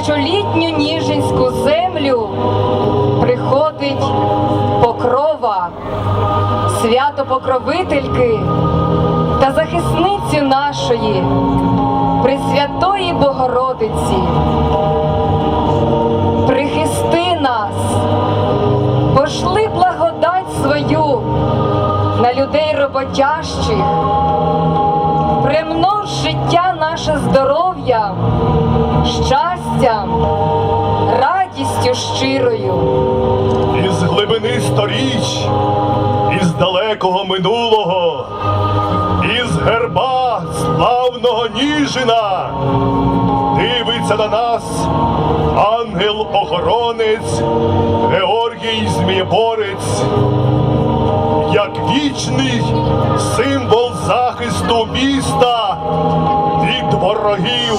Тисячолітню ніжинську землю приходить покрова, свято покровительки та захисницю нашої, Пресвятої Богородиці. Прихисти нас, пошли благодать свою на людей роботящих, примнож життя наше здоров'я, щастям, радістю щирою. Із глибини сторіч, із далекого минулого, із герба славного Ніжина дивиться на нас ангел-охоронець Георгій Змієборець, як вічний символ захисту міста від ворогів.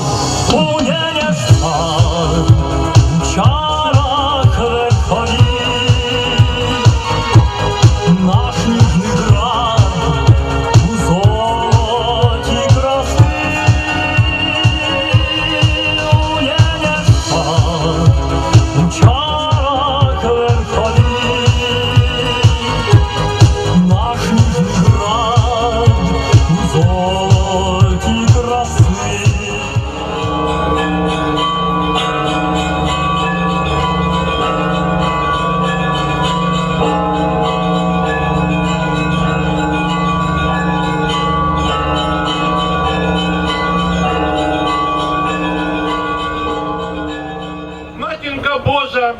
Матінка Божа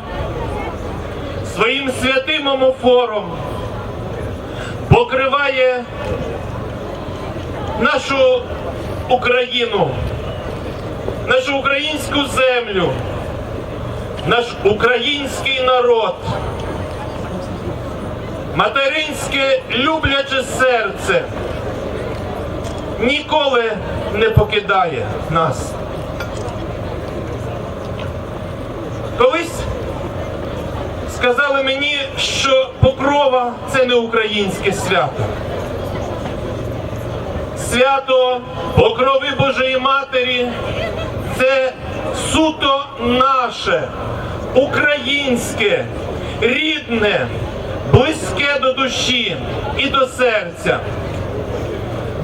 своїм святим омофором покриває нашу Україну, нашу українську землю, наш український народ, материнське любляче серце ніколи не покидає нас. Колись сказали мені, що покрова це не українське свято. Свято покрови Божої Матері це суто наше, українське, рідне, близьке до душі і до серця.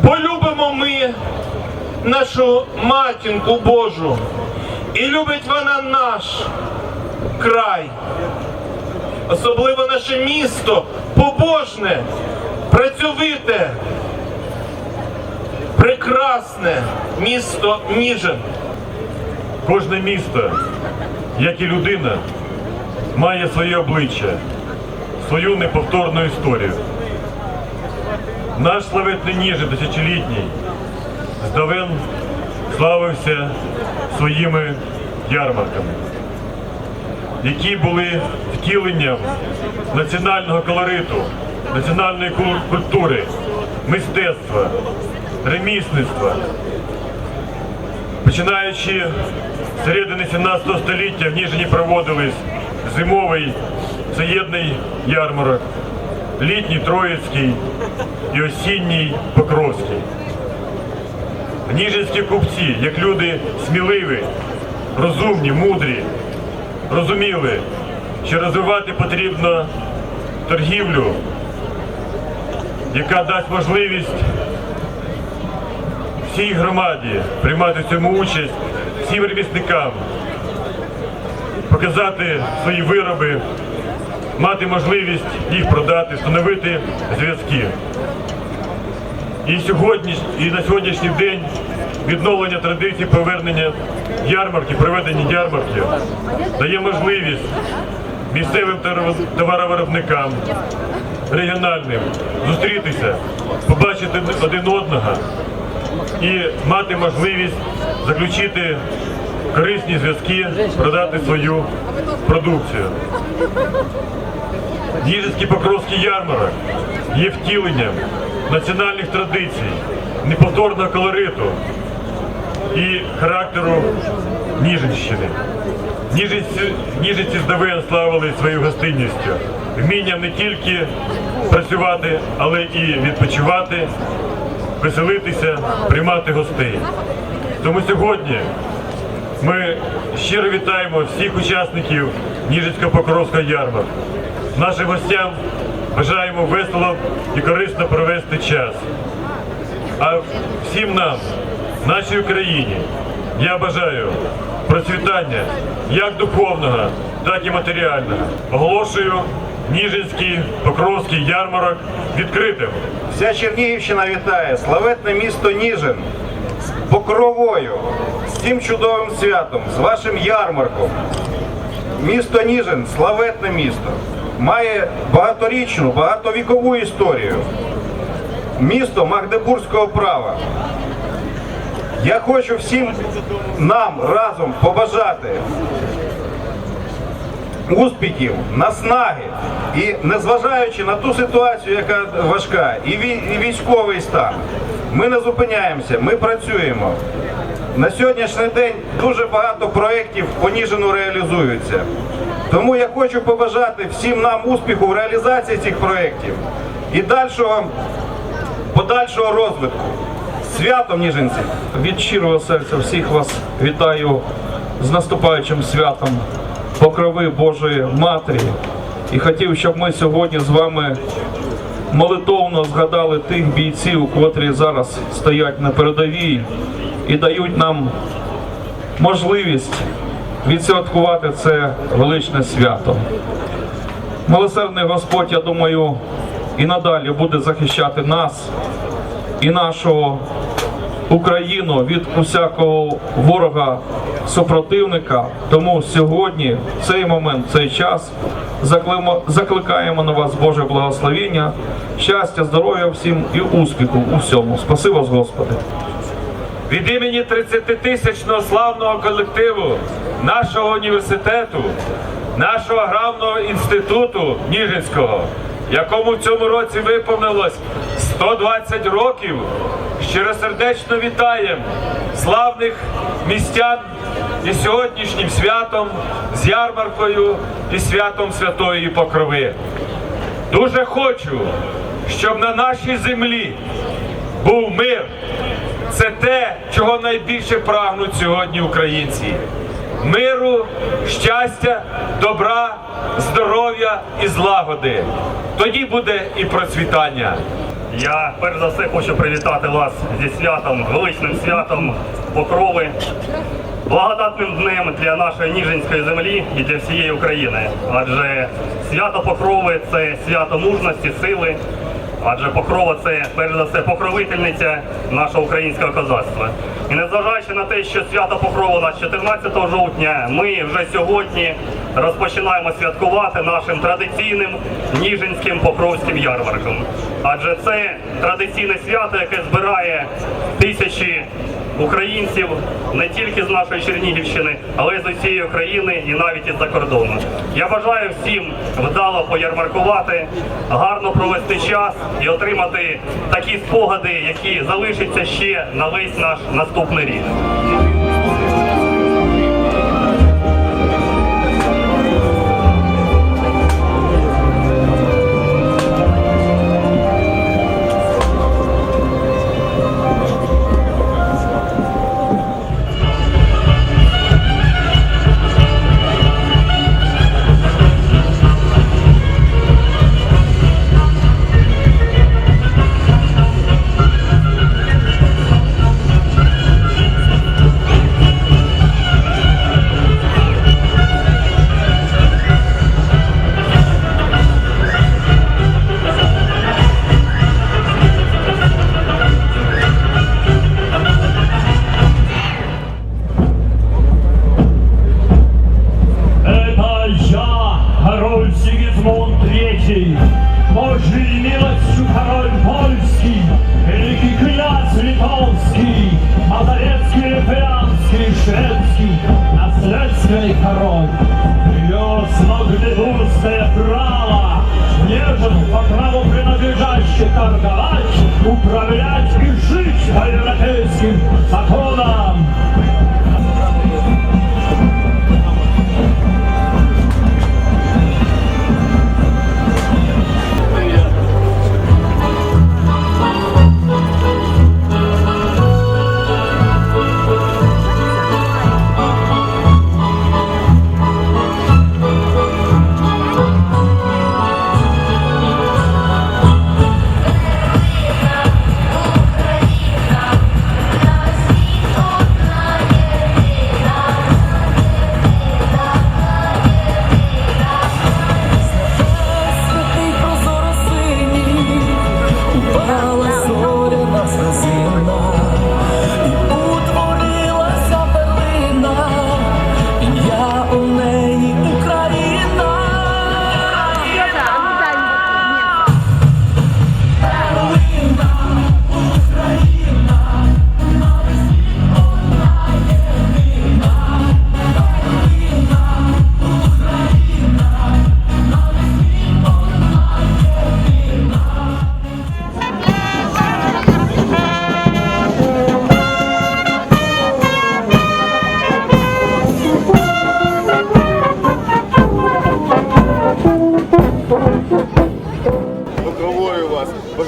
Бо любимо ми нашу матінку Божу. І любить вона наш край, особливо наше місто, побожне, працьовите, прекрасне місто Ніжин. Кожне місто, як і людина, має своє обличчя, свою неповторну історію. Наш славетний Ніжин тисячолітній здавен славився своїми ярмарками, які були втіленням національного колориту, національної культури, мистецтва, ремісництва. Починаючи з середини 17 століття в Ніжині проводились зимовий всеєдний ярмарок, літній Троїцький і осінній Покровський. Ніжинські купці, як люди сміливі, розумні, мудрі, розуміли, що розвивати потрібно торгівлю, яка дасть можливість всій громаді приймати в цьому участь, всім ремісникам, показати свої вироби, мати можливість їх продати, встановити зв'язки. І сьогодні, і на сьогоднішній день відновлення традицій повернення ярмарки, проведення ярмарки дає можливість місцевим товаровиробникам, регіональним зустрітися, побачити один одного і мати можливість заключити корисні зв'язки, продати свою продукцію. Ніжинський Покровський ярмарок є втіленням національних традицій, неповторного колориту і характеру Ніжинщини. Ніжинці, ніжинці здавен славили своєю гостинністю, вмінням не тільки працювати, але і відпочивати, веселитися, приймати гостей. Тому сьогодні ми щиро вітаємо всіх учасників Ніжинського Покровського ярмарку. Нашим гостям бажаємо весело і корисно провести час. А всім нам, нашій Україні, я бажаю процвітання як духовного, так і матеріального. Оголошую Ніжинський Покровський ярмарок відкритим. Вся Чернігівщина вітає славетне місто Ніжин з покровою, з цим чудовим святом, з вашим ярмарком. Місто Ніжин славетне місто, має багаторічну, багатовікову історію. Місто Магдебурзького права. Я хочу всім нам разом побажати успіхів, наснаги і незважаючи на ту ситуацію, яка важка, і військовий стан, ми не зупиняємося, ми працюємо. На сьогоднішній день дуже багато проєктів по Ніжину реалізуються. Тому я хочу побажати всім нам успіху в реалізації цих проєктів і дальшого, подальшого розвитку. Святом ніжинці! Від щирого серця всіх вас вітаю з наступаючим святом покрови Божої Матері. І хотів, щоб ми сьогодні з вами молитовно згадали тих бійців, котрі зараз стоять на передовій і дають нам можливість відсвяткувати це величне свято. Милосердний Господь, я думаю, і надалі буде захищати нас і нашу Україну від усякого ворога супротивника. Тому сьогодні, в цей момент, в цей час, закликаємо на вас Боже благословіння, щастя, здоров'я всім і успіху у всьому. Спаси вас, Господи. Від імені 30-тисячного славного колективу нашого університету, нашого аграрного інституту Ніжинського, якому в цьому році виповнилось 120 років, щиросердечно вітаємо славних містян із сьогоднішнім святом, з ярмаркою і святом Святої Покрови. Дуже хочу, щоб на нашій землі був мир. Це те, чого найбільше прагнуть сьогодні українці. Миру, щастя, добра, здоров'я і злагоди. Тоді буде і процвітання. Я перш за все хочу привітати вас зі святом, величним святом Покрови, благодатним днем для нашої Ніжинської землі і для всієї України. Адже свято Покрови це свято мужності, сили. Адже покрова це перш за все покровительниця нашого українського козацтва. І незважаючи на те, що свято Покрова у нас 14 жовтня, ми вже сьогодні розпочинаємо святкувати нашим традиційним Ніжинським Покровським ярмарком. Адже це традиційне свято, яке збирає тисячі українців не тільки з нашої Чернігівщини, але й з усієї України і навіть із-за кордону. Я бажаю всім вдало поярмаркувати, гарно провести час і отримати такі спогади, які залишаться ще на весь наш наступний рік. prawylackich żyć obywatelskich, a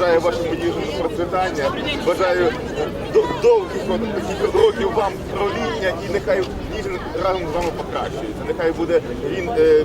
бажаю вашому їжому процвітання, бажаю довгих таких років вам правління і нехай Ніжин разом з вами покращується. Нехай буде він е,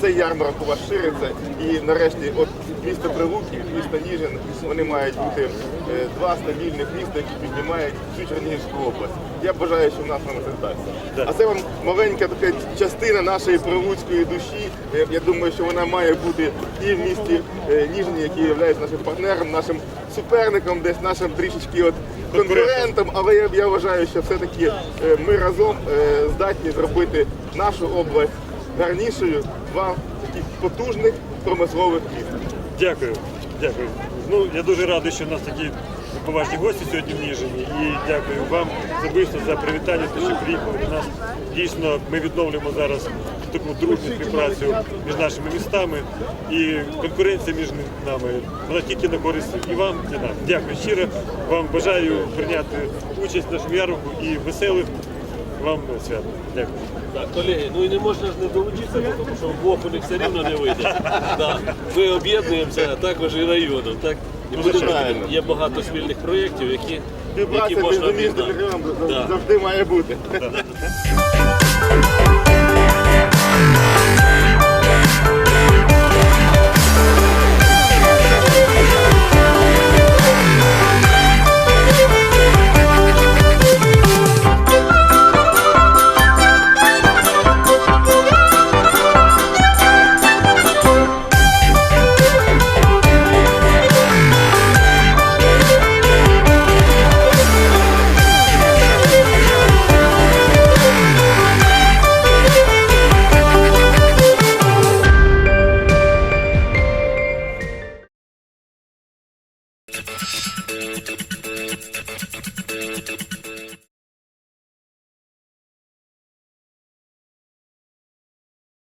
цей ярмарок у вас шириться і нарешті от місто Прилуки, місто Ніжин, вони мають бути е, два стабільних міста, які піднімають всю Чернігівську область. Я бажаю, що в нас нам це вдасться. А це вам маленька така частина нашої прилуцької душі. Я, я думаю, що вона має бути і в місті е, Ніжині, який є нашим партнером, нашим суперником, десь нашим трішечки от конкурентом. Але я, я вважаю, що все-таки е, ми разом е, здатні зробити нашу область гарнішою два таких потужних промислових міста. Дякую, дякую. Ну я дуже радий, що в нас такі поважні гості сьогодні в Ніжині. І дякую вам особисто за привітання, те, що приїхали до нас. Дійсно, ми відновлюємо зараз таку дружню співпрацю між нашими містами і конкуренція між нами. Вона тільки на користь і вам, і нам. Дякую щиро. Вам бажаю прийняти участь в нашому ярмарку і веселих вам свят. Дякую. Так, колеги, ну і не можна ж не долучитися, тому що Бог у них все рівно не вийде. Да. Ми об'єднуємося також і районом. Так? І будемо, Звичайно. є багато спільних проєктів, які, які Співпраця між можна об'єднати. Да. завжди має бути.